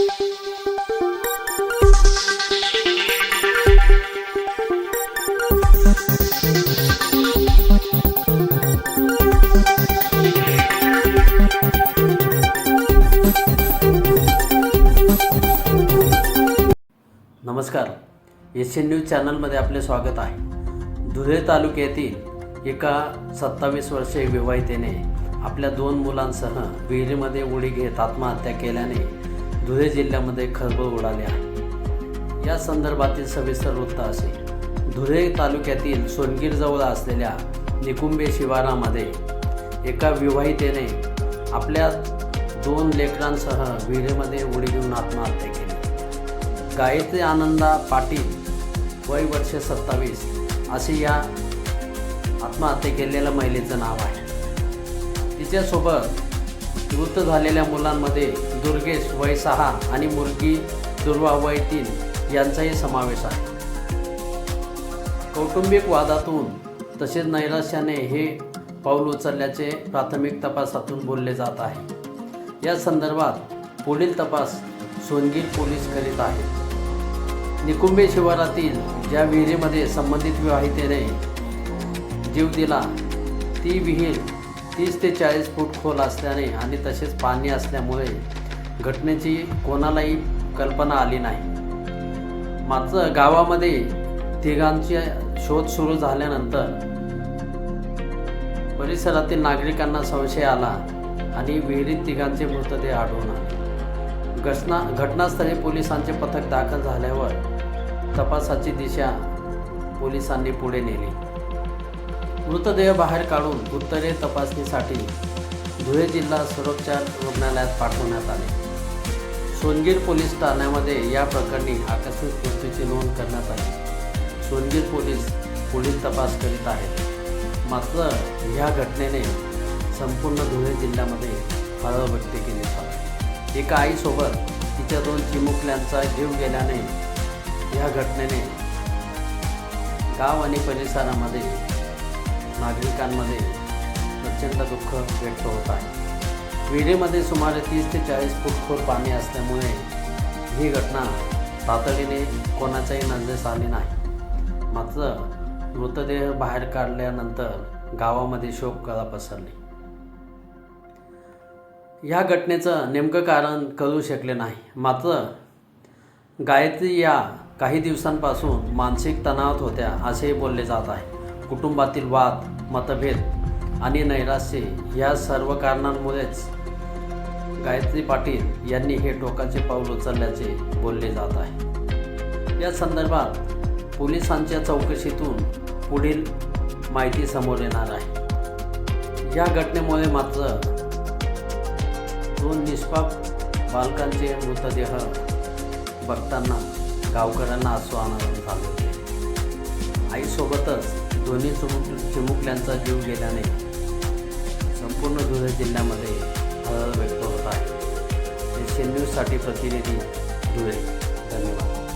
नमस्कार. S N news चॅनलमध्ये आपले स्वागत आहे. धुळे तालुक्यातील एका सत्तावीस वर्षीय विवाहितेने आपल्या दोन मुलांसह विहिरीमध्ये उडी घेत आत्महत्या केल्याने धुळे जिल्ह्यामध्ये खळबळ उडाली आहे. या संदर्भातील सविस्तर वृत्त असे. धुळे तालुक्यातील सोनगीरजवळ असलेल्या निकुंबे शिवारामध्ये एका विवाहितेने आपल्या दोन लेकरांसह विहिरीमध्ये उडी घेऊन आत्महत्या केली. गायत्री आनंदा पाटील वय वर्ष सत्तावीस असे या आत्महत्या केलेल्या महिलेचं नाव आहे. तिच्यासोबत मृत झालेल्या मुलांमध्ये दुर्गेश वय सहा आणि मुलगी दुर्वा वय तीन यांचाही समावेश आहे. कौटुंबिक वादातून तसेच नैराश्याने हे पाऊल उचलल्याचे प्राथमिक तपासातून बोलले जात आहे. या संदर्भात पुढील तपास सोनगीर पोलीस करीत आहेत. निकुंबे शिवारातील ज्या विहिरीमध्ये संबंधित विवाहितेने जीव दिला ती विहीर तीस ते चाळीस फूट खोल असल्याने आणि तसेच पाणी असल्यामुळे घटनेची कोणालाही कल्पना आली नाही. मात्र गावामध्ये तिघांचे शोध सुरू झाल्यानंतर परिसरातील नागरिकांना संशय आला आणि विहिरीत तिघांचे मृतदेह आढळून आले. घटना घटनास्थळी पोलिसांचे पथक दाखल झाल्यावर तपासाची दिशा पोलिसांनी पुढे नेली. मृतदेह बाहेर काढून उत्तरे तपासणीसाठी धुळे जिल्हा सुरक्षा रुग्णालयात पाठवण्यात आले. सोनगीर पोलीस ठाण्यामध्ये या प्रकरणी आकस्मिक मृत्यूची नोंद करण्यात आली. सोनगीर पोलीस पुढील तपास करीत आहेत. मात्र ह्या घटनेने संपूर्ण धुळे जिल्ह्यामध्ये हळहळ व्यक्त केली आहे. एका आईसोबत तिच्या दोन चिमुकल्यांचा जीव गेल्याने ह्या घटनेने गाव आणि परिसरामध्ये नागरिकांमध्ये प्रचंड दुःख व्यक्त होत आहे. विहिरीमध्ये सुमारे तीस ते चाळीस फूट खोल पाणी असल्यामुळे ही घटना तातडीने कोणाच्याही नजरेस आली नाही. मात्र मृतदेह बाहेर काढल्यानंतर गावामध्ये शोककळा पसरली. या घटनेचं नेमकं कारण कळू शकले नाही. मात्र गायत्री या काही दिवसांपासून मानसिक तणावात होत्या असेही बोलले जात आहे. कुटुंबातील वाद मतभेद आणि नैराश्य या सर्व कारणांमुळेच गायत्री पाटील यांनी हे टोकाचे पाऊल उचलल्याचे बोलले जात आहे. या संदर्भात पोलिसांच्या चौकशीतून पुढील माहिती समोर येणार आहे. या घटनेमुळे मात्र दोन निष्पाप बालकांचे मृतदेह बघताना गावकऱ्यांना आसू आनंद झाले. होते आईसोबतच दोन्ही चिमुक चिमुकल्यांचा जीव गेल्याने संपूर्ण धुळे जिल्ह्यामध्ये हळहळ व्यक्त होत आहे. एशियन न्यूजसाठी प्रतिनिधी धुळे. धन्यवाद.